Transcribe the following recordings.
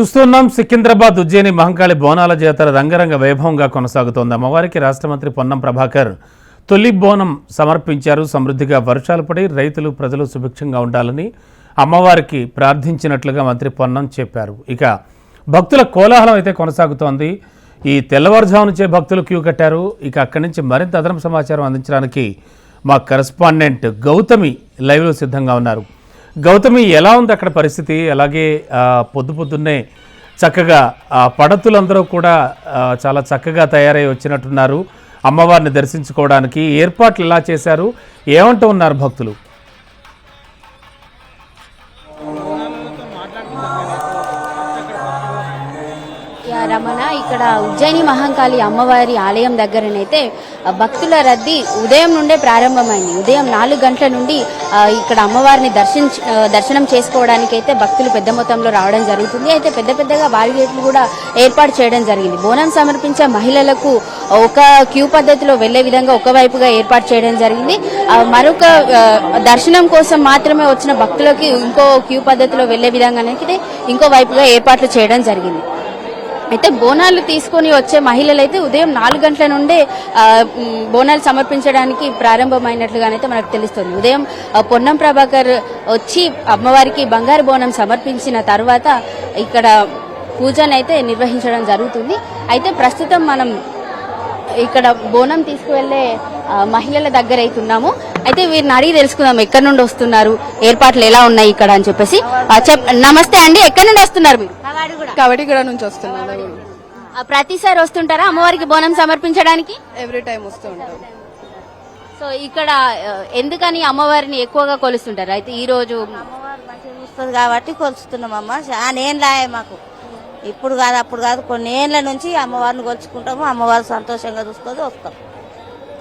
చూస్తున్నాం సికింద్రాబాద్ ఉజ్జయిని మహంకాళి బోనాల జాతర రంగరంగ వైభవంగా కొనసాగుతోంది. అమ్మవారికి రాష్ట్ర మంత్రి పొన్నం ప్రభాకర్ తొలి బోనం సమర్పించారు. సమృద్ధిగా వర్షాలు పడి రైతులు ప్రజలు సుభిక్షంగా ఉండాలని అమ్మవారికి ప్రార్థించినట్లుగా మంత్రి పొన్నం చెప్పారు. ఇక భక్తుల కోలాహలం అయితే కొనసాగుతోంది. ఈ తెల్లవారుజాము నుంచే భక్తులు క్యూ కట్టారు. ఇక అక్కడి నుంచి మరింత అదనపు సమాచారం అందించడానికి మా కరస్పాండెంట్ గౌతమి లైవ్లో సిద్ధంగా ఉన్నారు. గౌతమి ఎలా ఉంది అక్కడ పరిస్థితి? అలాగే పొద్దు పొద్దున్నే చక్కగా ఆ పడతులందరూ కూడా చాలా చక్కగా తయారై వచ్చినట్టున్నారు. అమ్మవారిని దర్శించుకోవడానికి ఏర్పాట్లు ఎలా చేశారు? ఏమంటూ ఉన్నారు భక్తులు? రమణ ఇక్కడ ఉజ్జయిని మహంకాళి అమ్మవారి ఆలయం దగ్గరనైతే భక్తుల రద్దీ ఉదయం నుండే ప్రారంభమైంది. ఉదయం నాలుగు గంటల నుండి ఇక్కడ అమ్మవారిని దర్శించ దర్శనం చేసుకోవడానికి అయితే భక్తులు పెద్ద మొత్తంలో రావడం జరుగుతుంది. అయితే పెద్ద పెద్దగా బారిగేట్లు కూడా ఏర్పాటు చేయడం జరిగింది. బోనం సమర్పించే మహిళలకు ఒక క్యూ పద్ధతిలో వెళ్ళే విధంగా ఒకవైపుగా ఏర్పాటు చేయడం జరిగింది. మరొక దర్శనం కోసం మాత్రమే వచ్చిన భక్తులకి ఇంకో క్యూ పద్ధతిలో వెళ్ళే విధంగా ఇంకో వైపుగా ఏర్పాట్లు చేయడం జరిగింది. అయితే బోనాలు తీసుకొని వచ్చే మహిళలు అయితే ఉదయం నాలుగు గంటల నుండే బోనాలు సమర్పించడానికి ప్రారంభమైనట్లుగానైతే మనకు తెలుస్తుంది. ఉదయం పొన్నం ప్రభాకర్ వచ్చి అమ్మవారికి బంగారు బోనం సమర్పించిన తర్వాత ఇక్కడ పూజనైతే నిర్వహించడం జరుగుతుంది. అయితే ప్రస్తుతం మనం ఇక్కడ బోనం తీసుకువెళ్ళే మహిళల దగ్గర అయితే ఉన్నాము. అయితే వీరిని అడిగి తెలుసుకుందాం ఎక్కడి నుండి వస్తున్నారు ఏర్పాట్లు ఎలా ఉన్నాయి ఇక్కడ అని చెప్పేసి. నమస్తే అండి ఎక్కడి నుండి వస్తున్నారు మీరు? కవటిగూడ నుంచి వస్తున్నాను. ఆ, ప్రతిసారి వస్తుంటారా అమ్మవారికి బోనం సమర్పించడానికి? ఎవ్రీ టైం వస్తూ ఉంటాం. సో ఇక్కడ ఎందుకని అమ్మవారిని ఎక్కువగా కొలుస్తుంటారు? అయితే ఈ రోజు అమ్మవారు మంచిగా చూస్తుంది కాబట్టి కొలుస్తున్నామమ్మ. చాలా ఏళ్ళాయే మాకు. ఇప్పుడు కాదు అప్పుడు కాదు. కొన్ని ఏళ్ళ నుంచి అమ్మవారిని కొలుచుకుంటాము. అమ్మవారు సంతోషంగా చూస్తుంది వస్తాం.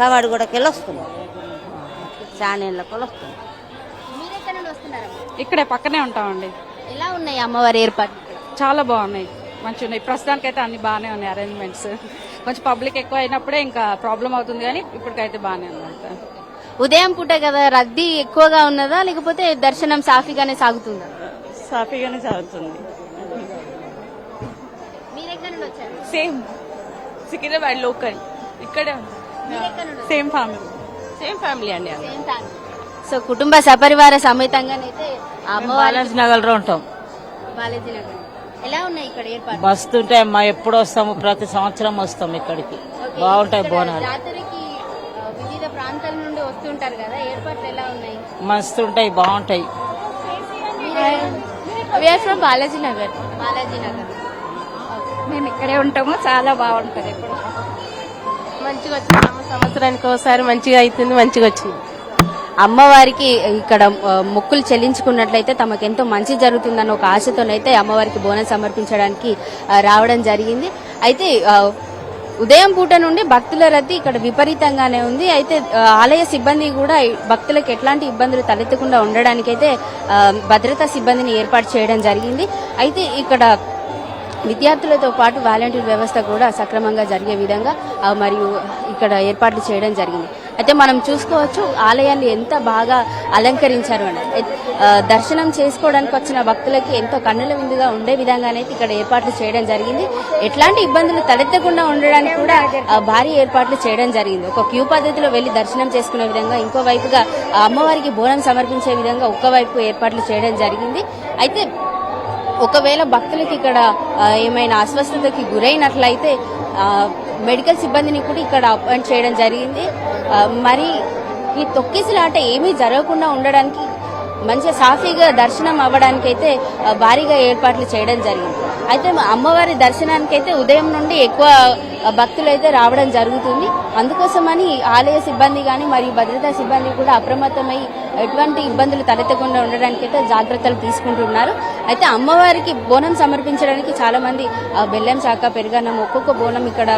కవాడి కూడా వెళ్ళి వస్తున్నాం. చాలా ఏళ్ళ కూడా వస్తున్నాం? ఇక్కడే పక్కనే ఉంటామండి. ఎలా ఉన్నాయి అమ్మవారి ఏర్పాటు చాలా బాగున్నాయి. మంచిగా ఉన్నాయి ప్రస్తుతానికైతే అన్ని బాగానే ఉన్నాయి అరేంజ్మెంట్స్ కొంచెం పబ్లిక్ ఎక్కువ అయినప్పుడే ఇంకా ప్రాబ్లం అవుతుంది కానీ ఇప్పటికైతే బాగానే ఉంది అంతా. ఉదయం పూట కదా రద్దీ ఎక్కువగా ఉన్నదా? లేకపోతే దర్శనం సాఫీగానే సాగుతుందా? సాఫీగానే సాగుతుంది. సేమ్. సికింద్రాబాద్ లోకల్. ఇక్కడే సేమ్ ఫ్యామిలీ. సేమ్ ఫ్యామిలీ అండి. సో కుటుంబ సపరివార సమేతంగానైతే బాలాజీ నగర్లో ఉంటాం. బాలాజీ నగర్ ఎలా ఉన్నాయి ఇక్కడ ఏర్పాటు మస్తు ఉంటాయి అమ్మా ఎప్పుడు వస్తాము? ప్రతి సంవత్సరం వస్తాం ఇక్కడికి. బాగుంటాయి బోనాలు. జాతరకి వివిధ ప్రాంతాల నుండి వస్తుంటారు కదా ఏర్పాట్లు ఎలా ఉన్నాయి? మస్తు ఉంటాయి బాగుంటాయి ఫ్రమ్ బాలాజీ నగర్ బాలాజీ నగర్. మేము ఇక్కడే ఉంటాము చాలా బాగుంటుంది. ఇప్పుడు మంచిగా వచ్చింది. సంవత్సరానికి ఒకసారి మంచిగా అవుతుంది మంచిగా వచ్చింది. అమ్మవారికి ఇక్కడ మొక్కులు చెల్లించుకున్నట్లయితే తమకెంతో మంచి జరుగుతుందన్న ఒక ఆశతోనైతే అమ్మవారికి బోనం సమర్పించడానికి రావడం జరిగింది. అయితే ఉదయం పూట నుండి భక్తుల రద్దీ ఇక్కడ విపరీతంగానే ఉంది. అయితే ఆలయ సిబ్బంది కూడా భక్తులకు ఎట్లాంటి ఇబ్బందులు తలెత్తకుండా ఉండడానికైతే భద్రతా సిబ్బందిని ఏర్పాటు చేయడం జరిగింది. అయితే ఇక్కడ విద్యార్థులతో పాటు వాలంటీర్ వ్యవస్థ కూడా సక్రమంగా జరిగే విధంగా మరియు ఇక్కడ ఏర్పాట్లు చేయడం జరిగింది. అయితే మనం చూసుకోవచ్చు ఆలయాన్ని ఎంత బాగా అలంకరించారు అని. దర్శనం చేసుకోవడానికి వచ్చిన భక్తులకి ఎంతో కన్నుల విందుగా ఉండే విధంగానైతే ఇక్కడ ఏర్పాట్లు చేయడం జరిగింది. ఎట్లాంటి ఇబ్బందులు తలెత్తకుండా ఉండడానికి కూడా భారీ ఏర్పాట్లు చేయడం జరిగింది. ఒక క్యూ పద్ధతిలో వెళ్ళి దర్శనం చేసుకునే విధంగా ఇంకో వైపుగా అమ్మవారికి బోనం సమర్పించే విధంగా ఒక్కవైపు ఏర్పాట్లు చేయడం జరిగింది. అయితే ఒకవేళ భక్తులకి ఇక్కడ ఏమైనా అస్వస్థతకి గురైనట్లయితే మెడికల్ సిబ్బందిని కూడా ఇక్కడ అపాయింట్ చేయడం జరిగింది. మరి ఈ తొక్కిసలాట ఏమీ జరగకుండా ఉండడానికి మంచిగా సాఫీగా దర్శనం అవ్వడానికి అయితే భారీగా ఏర్పాట్లు చేయడం జరిగింది. అయితే అమ్మవారి దర్శనానికి అయితే ఉదయం నుండి ఎక్కువ భక్తులు అయితే రావడం జరుగుతుంది. అందుకోసమని ఆలయ సిబ్బంది కానీ మరియు భద్రతా సిబ్బంది కూడా అప్రమత్తమై ఎటువంటి ఇబ్బందులు తలెత్తకుండా ఉండడానికి అయితే జాగ్రత్తలు తీసుకుంటున్నారు. అయితే అమ్మవారికి బోనం సమర్పించడానికి చాలా మంది ఆ, బెల్లం శాఖ పెరుగన్నం ఒక్కొక్క బోనం ఇక్కడ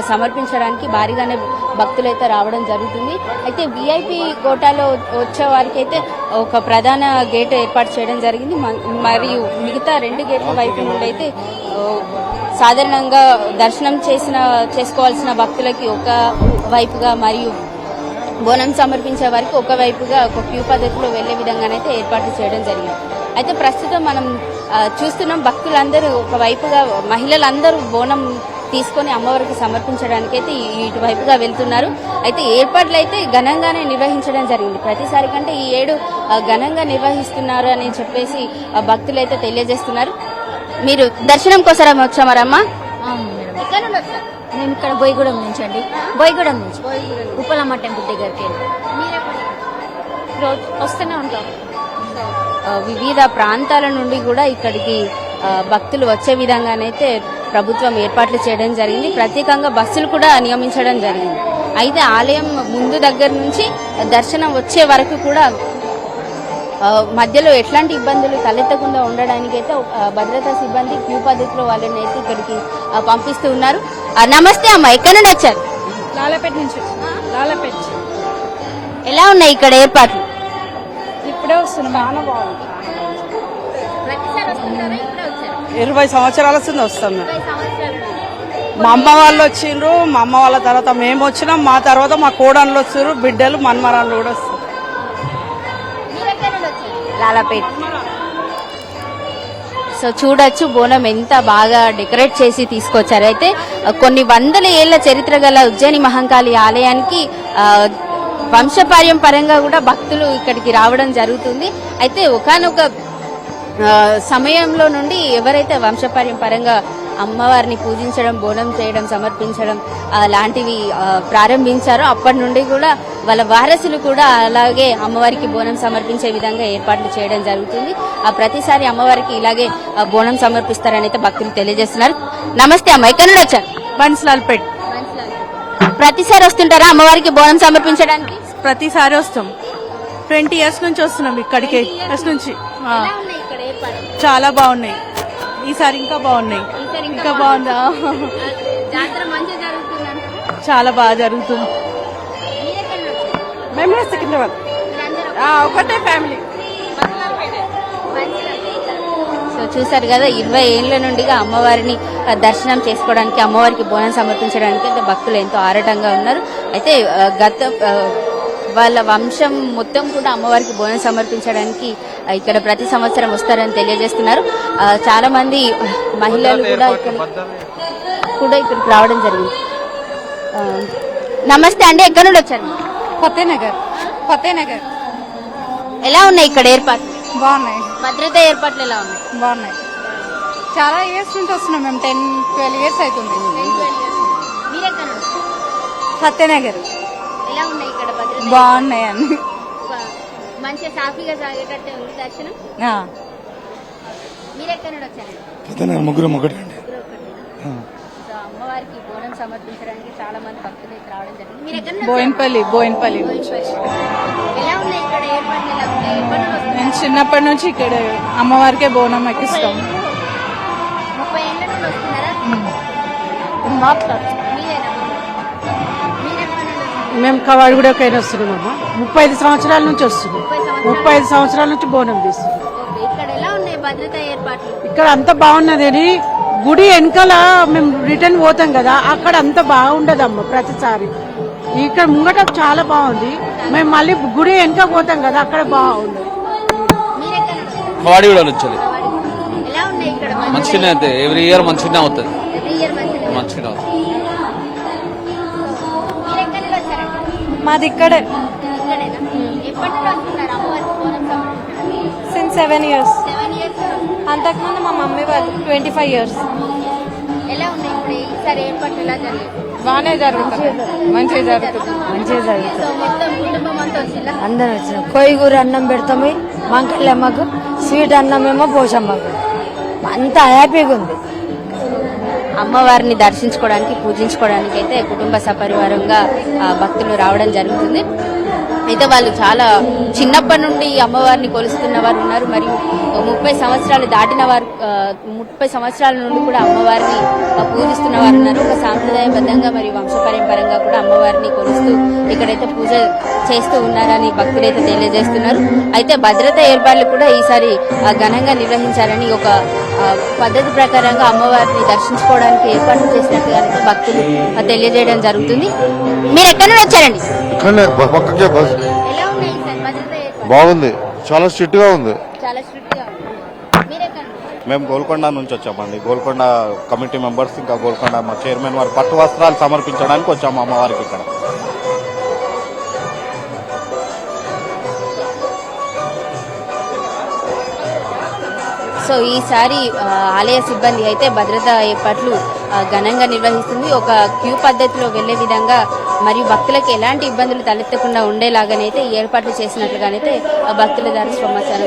సమర్పించడానికి భారీగానే భక్తులు అయితే రావడం జరుగుతుంది. అయితే విఐపి కోటాలో వచ్చే వారికి అయితే ఒక ప్రధాన గేట్ ఏర్పాటు చేయడం జరిగింది. మ- మరియు మిగతా రెండు గేట్ల వైపు నుండి అయితే సాధారణంగా దర్శనం చేసిన చేసుకోవాల్సిన భక్తులకి ఒక వైపుగా మరియు బోనం సమర్పించే వారికి ఒక వైపుగా ఒక క్యూ పద్ధతిలో వెళ్ళే విధంగానైతే ఏర్పాట్లు చేయడం జరిగింది. అయితే ప్రస్తుతం మనం చూస్తున్నాం భక్తులందరూ ఒకవైపుగా మహిళలందరూ బోనం తీసుకొని అమ్మవారికి సమర్పించడానికి అయితే ఇటువైపుగా వెళ్తున్నారు. అయితే ఏర్పాట్లు అయితే ఘనంగానే నిర్వహించడం జరిగింది. ప్రతిసారి కంటే ఈ ఏడు ఘనంగా నిర్వహిస్తున్నారు అని చెప్పేసి భక్తులు అయితే తెలియజేస్తున్నారు. మీరు దర్శనం కోసరం వచ్చామరమ్మా ఎక్కడ మేము ఇక్కడ బోయిగూడెం నుంచి అండి. బోయిగూడెం నుంచి. ఉప్పలమ్మ టెంపుల్ దగ్గరికి రోజు వస్తూనే ఉంటాం వివిధ ప్రాంతాల నుండి కూడా ఇక్కడికి భక్తులు వచ్చే విధంగానైతే ప్రభుత్వం ఏర్పాట్లు చేయడం జరిగింది. ప్రత్యేకంగా బస్సులు కూడా నియమించడం జరిగింది. అయితే ఆలయం ముందు దగ్గర నుంచి దర్శనం వచ్చే వరకు కూడా మధ్యలో ఎట్లాంటి ఇబ్బందులు తలెత్తకుండా ఉండడానికి అయితే భద్రతా సిబ్బంది క్యూ పద్ధతిలో వాళ్ళని అయితే ఇక్కడికి పంపిస్తూ ఉన్నారు. నమస్తే అమ్మ ఎక్కడి నుండి వచ్చారు? లాలపేట నుంచి లాలపేట. ఎలా ఉన్నాయి ఇక్కడ ఏర్పాట్లు? ఇప్పుడే వస్తున్నాం చాలా బాగుంది. ఇరవై సంవత్సరాల వస్తుంది. వస్తాం. మా అమ్మ వాళ్ళు వచ్చిండ్రు మా అమ్మ వాళ్ళ తర్వాత మేము వచ్చినాం మా తర్వాత మా కోడళ్ళు వచ్చారు బిడ్డలు మన్మరాళ్ళు కూడా లాలాపేట్. సో చూడొచ్చు బోనం ఎంత బాగా డెకరేట్ చేసి తీసుకొచ్చారు. అయితే కొన్ని వందల ఏళ్ళ చరిత్ర గల ఉజ్జయిని మహంకాళి ఆలయానికి వంశపార్యం పరంగా కూడా భక్తులు ఇక్కడికి రావడం జరుగుతుంది. అయితే ఒకనొక సమయంలో నుండి ఎవరైతే వంశపార్యం పరంగా అమ్మవారిని పూజించడం బోనం చేయడం సమర్పించడం లాంటివి ప్రారంభించారో. అప్పటి నుండి కూడా వాళ్ళ వారసులు కూడా అలాగే అమ్మవారికి బోనం సమర్పించే విధంగా ఏర్పాట్లు చేయడం జరుగుతుంది. ఆ ప్రతిసారి అమ్మవారికి ఇలాగే బోనం సమర్పిస్తారని అయితే భక్తులు తెలియజేస్తున్నారు. నమస్తే అమ్మ ఎక్కడి నుండి వచ్చారు బన్స్లాల్పేట్ ప్రతిసారి వస్తుంటారా అమ్మవారికి బోనం సమర్పించడానికి? ప్రతిసారి వస్తాం. ట్వంటీ ఇయర్స్ నుంచి వస్తున్నాం ఇక్కడికి. ఇయర్స్ నుంచి. చాలా బాగున్నాయి. ఈసారి ఇంకా బాగున్నాయి. ఇంకా బాగుందా. చాలా బాగా జరుగుతుంది. మేము కూడా సికింద్రాబాద్. ఒకటే ఫ్యామిలీ. సో చూసారు కదా ఇరవై ఏళ్ళ నుండిగా అమ్మవారిని దర్శనం చేసుకోవడానికి అమ్మవారికి బోనం సమర్పించడానికి అయితే భక్తులు ఎంతో ఆరాటంగా ఉన్నారు. అయితే గత వాళ్ళ వంశం మొత్తం కూడా అమ్మవారికి బోనం సమర్పించడానికి ఇక్కడ ప్రతి సంవత్సరం వస్తారని తెలియజేస్తున్నారు. చాలా మంది మహిళలు కూడా ఇక్కడ కూడా ఇక్కడికి రావడం జరిగింది. నమస్తే అండి ఎక్కడి నుండి వచ్చారు? ఫతేనగర్. ఫతేనగర్. ఎలా ఉన్నాయి ఇక్కడ ఏర్పాట్లు? బాగున్నాయి. భద్రతా ఏర్పాట్లు ఎలా ఉన్నాయి? బాగున్నాయి. చాలా ఇయర్స్ నుంచి వస్తున్నాం మేము టెన్ ట్వెల్వ్ ఇయర్స్ అవుతుంది. మీరెక్కడ? ఫతేనగర్. ఎలా ఉన్నాయి ఇక్కడ భద్రత? బాగున్నాయి అన్ని. మంచిగా సాఫీగా సాగేటట్టే ఉంది దర్శనం? మీరు ఎక్కడి నుండి వచ్చారండి అతను ముగ్గురు ఒకటే అండి. సో అమ్మవారికి బోనం సమర్పించడానికి చాలా మంది భక్తులు రావడం జరిగింది. మీరు ఎక్కడి నుండి బోయిన్పల్లి బోయిన్పల్లి. వచ్చారు? ఎలా ఉన్నాయి ఇక్కడ ఏర్పాట్లు ఎలా ఉన్నాయి? ఎప్పటి నుండి వస్తున్నారు? నేను చిన్నప్పటి నుంచి ఇక్కడ అమ్మవారికే బోనం ఎక్కిస్తాం. ముప్పై ఏళ్ళ నుండి వస్తున్నారా? మేము కవాడిగూడకైనా వస్తున్నామమ్మా. ముప్పై ఐదు సంవత్సరాల నుంచి వస్తున్నాం. ముప్పై ఐదు సంవత్సరాల నుంచి బోనం తీస్తున్నాం. ఇక్కడ ఎలా ఉన్నాయి భద్రతా ఏర్పాట్లు? ఇక్కడ అంత బాగున్నదని గుడి వెనకాల మేము రిటర్న్ పోతాం కదా అక్కడ అంత బాగుండదమ్మా ప్రతిసారి. ఇక్కడ ముంగట చాలా బాగుంది. మేము మళ్ళీ గుడి వెనక పోతాం కదా అక్కడ బాగుంది. కూడా వచ్చేది మంచిగానే అంతే ఎవ్రీ ఇయర్ మంచిగానే అవుతుంది. ఎవ్రీ ఇయర్ మంచిగా మంచిగా అవుతుంది. మాది ఇక్కడే. సిన్స్ సెవెన్ ఇయర్స్ అంతకుముందు మా మమ్మీ వాళ్ళు ట్వంటీ ఫైవ్ ఇయర్స్ బాగానే జరుగుతుంది. మంచిగా జరుగుతుంది. మంచిగా జరుగుతుంది. అందరం వచ్చినాం. కొయ్యూరు అన్నం పెడతాము. మంకళ్ళమ్మకు స్వీట్ అన్నం ఏమో పోషమ్మకు. అంతా హ్యాపీగా ఉంది. అమ్మవారిని దర్శించుకోవడానికి పూజించుకోవడానికి అయితే కుటుంబ సపరివారంగా ఆ, భక్తులు రావడం జరుగుతుంది. అయితే వాళ్ళు చాలా చిన్నప్పటి నుండి ఈ అమ్మవారిని కొలుస్తున్న వారు ఉన్నారు. మరియు ముప్పై సంవత్సరాలు దాటిన వారు ముప్పై సంవత్సరాల నుండి కూడా అమ్మవారిని పూజిస్తున్న వారు ఉన్నారు. ఒక సాంప్రదాయబద్ధంగా మరియు వంశపరంపరంగా కూడా అమ్మవారిని కొలుస్తూ ఇక్కడైతే పూజ చేస్తూ ఉన్నారని భక్తులైతే తెలియజేస్తున్నారు. అయితే భద్రతా ఏర్పాట్లు కూడా ఈసారి ఘనంగా నిర్వహించారని ఒక పద్ధతి ప్రకారంగా అమ్మవారిని దర్శించుకోవడానికి ఏర్పాట్లు చేసినట్టుగా అయితే భక్తులు తెలియజేయడం జరుగుతుంది. మీరు ఎక్కడి నుండి వచ్చారండి? బాగుంది. చాలా స్ట్రిక్ట్గా ఉంది? మేము గోల్కొండ నుంచి వచ్చామండి. గోల్కొండ కమిటీ మెంబర్స్ ఇంకా గోల్కొండ మా చైర్మన్ వారు పట్టు వస్త్రాలు సమర్పించడానికి వచ్చాము అమ్మవారికి ఇక్కడ. సో ఈసారి ఆలయ సిబ్బంది అయితే భద్రతా ఏర్పాట్లు ఘనంగా నిర్వహిస్తుంది. ఒక క్యూ పద్ధతిలో వెళ్ళే విధంగా మరియు భక్తులకు ఎలాంటి ఇబ్బందులు తలెత్తకుండా ఉండేలాగానైతే ఏర్పాట్లు చేసినట్లుగానైతే ఆ భక్తుల ద్వారా సమాచారం